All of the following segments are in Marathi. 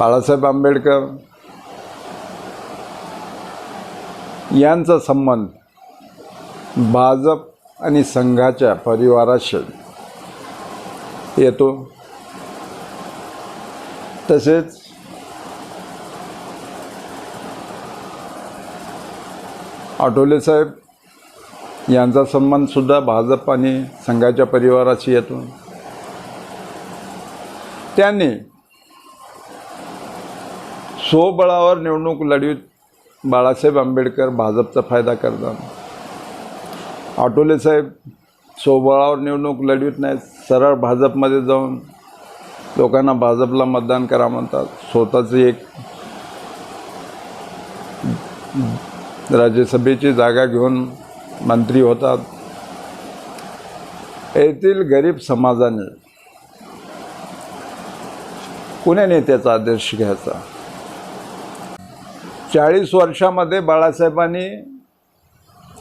बाळासाहेब आंबेडकर यांचा संबंध भाजप आणि संघाच्या परिवाराशी येतो. तसेच आठवले साहेब यांचा संबंधसुद्धा भाजप आणि संघाच्या परिवाराशी येतो. त्यांनी स्वबळावर निवडणूक लढवीत बाळासाहेब आंबेडकर भाजपचा फायदा करतात. आठवले साहेब स्वबळावर निवडणूक लढवीत नाहीत सरळ भाजपमध्ये जाऊन लोकांना भाजपला मतदान करा म्हणतात. स्वतःची एक राज्यसभेची जागा घेऊन मंत्री होतात. येथील गरीब समाजाने कुण्या नेत्याचा आदर्श घ्यायचा? चाळीस वर्षामध्ये बाळासाहेबांनी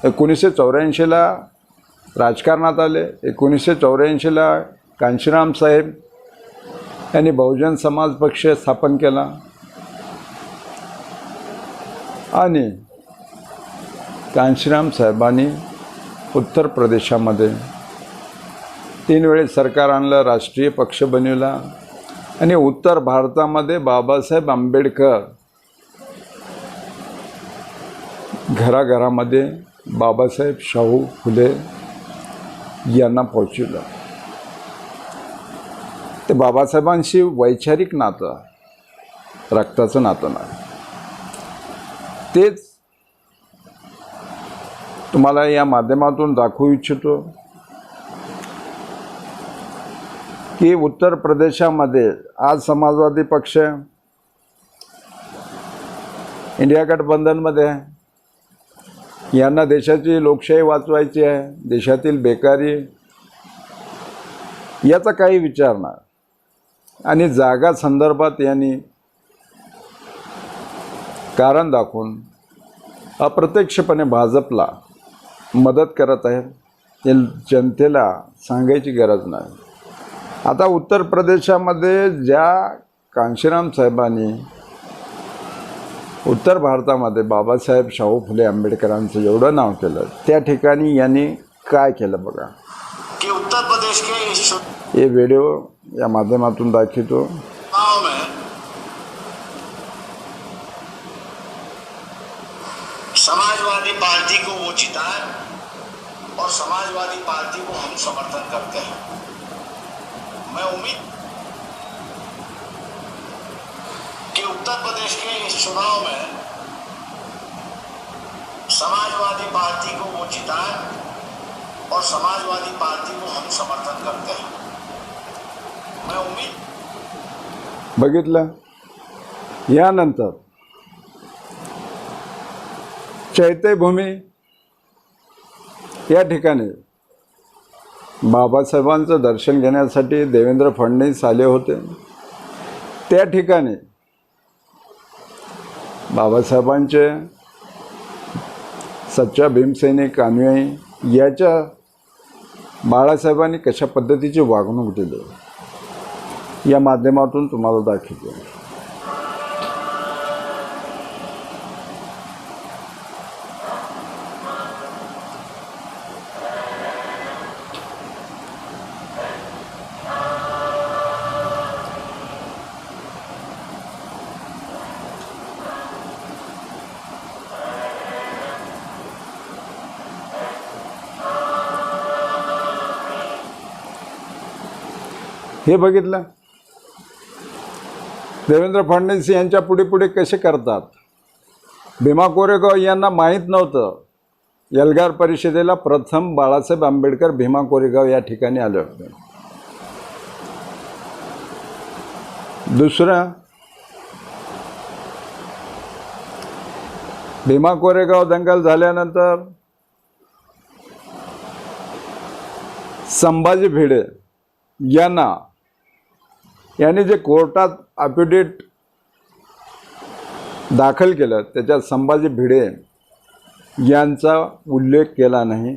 एकोणीसशे चौऱ्याऐंशीला राजकारणात आले एकोणीसशे चौऱ्याऐंशीला कांशीराम साहेब यांनी बहुजन समाज पक्ष स्थापन केला. आणि कांशीराम साहेबांनी उत्तर प्रदेशामध्ये तीन वेळेस सरकार आणलं राष्ट्रीय पक्ष बनविला. आणि उत्तर भारतामध्ये बाबासाहेब आंबेडकर घराघरामध्ये बाबासाहेब शाहू फुले यांना पोचवलं ते बाबासाहेबांशी वैचारिक नातं रक्ताचं नातं नाही. तेच तुम्हाला या माध्यमातून दाखवू इच्छितो की उत्तर प्रदेशामध्ये आज समाजवादी पक्ष इंडिया गठबंधनमध्ये आहे यांना देशाची लोकशाही वाचवायची आहे देशातील बेकारी. याचा काही विचार नाही. आणि जागा संदर्भात यांनी कारण दाखवून अप्रत्यक्षपणे भाजपला मदत करत आहेत हे जनतेला सांगायची गरज नाही. आता उत्तर प्रदेशामध्ये ज्या कांशीराम साहेबांनी उत्तर भारतामध्ये बाबासाहेब शाहू फुले आंबेडकरांचं एवढं नाव केलं त्या ठिकाणी यांनी काय केलं बघा? कि उत्तर प्रदेश के हे व्हिडिओ या माध्यमातून दाखवतो. समाजवादी पार्टी को वो जिताए और समाजवादी पार्टी को हम समर्थन करते हैं। मैं उम्मीद कि उत्तर प्रदेश के इस चुनाव में समाजवादी पार्टी को वो जिताए और समाजवादी पार्टी को हम समर्थन करते हैं। मैं उम्मीद बघितलं? यानंतर चैत्यभूमी या ठिकाणी बाबासाहेबांचं दर्शन घेण्यासाठी देवेंद्र फडणवीस आले होते. त्या ठिकाणी बाबासाहेबांचे सच्चा भीमसैनिक अनुयायी याच्या बाळासाहेबांनी कशा पद्धतीची वागणूक दिली? या माध्यमातून तुम्हाला दाखवतो. हे बघितलं? देवेंद्र फडणवीस यांच्या पुढे पुढे कसे करतात? भीमा कोरेगाव यांना माहीत नव्हतं. एल्गार परिषदेला प्रथम बाळासाहेब आंबेडकर भीमा कोरेगाव या ठिकाणी आले होते. दुसरं भीमा कोरेगाव दंगल झाल्यानंतर संभाजी भिडे यांना यांनी जे कोर्टात ॲफिडेट दाखल केलं त्याच्यात संभाजी भिडे यांचा उल्लेख केला नाही.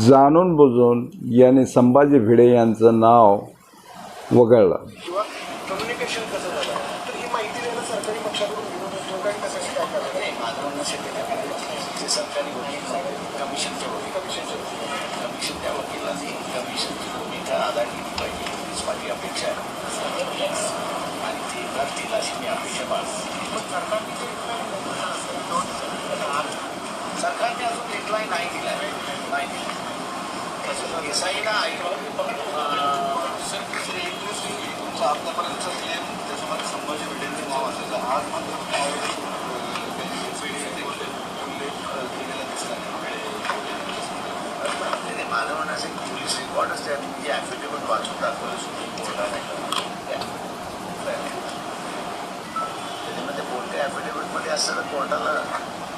जाणून बुजून यांनी संभाजी भिडे यांचं नाव वगळलं. Street line 911. 911. SIला तुमचं आत्तापर्यंत जे त्याच्यामध्ये संभाजी भिडेंचं नाव असायचं आज मात्र माझं म्हणणं असं पोलीस रिकॉर्ड असते आणि ती ॲफिडेव्हिट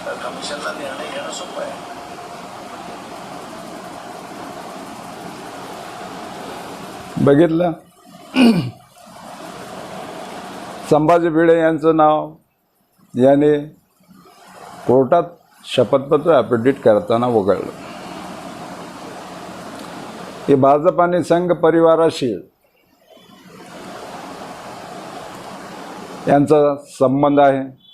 अ, कमिशनला निर्णय घेणं सोपं आहे बघितलं? संभाजी भिडे यांचं नाव याने कोर्टात शपथपत्र अपडेट करताना वगळलं. हे भाजप आणि संघ परिवाराशी यांचा संबंध आहे.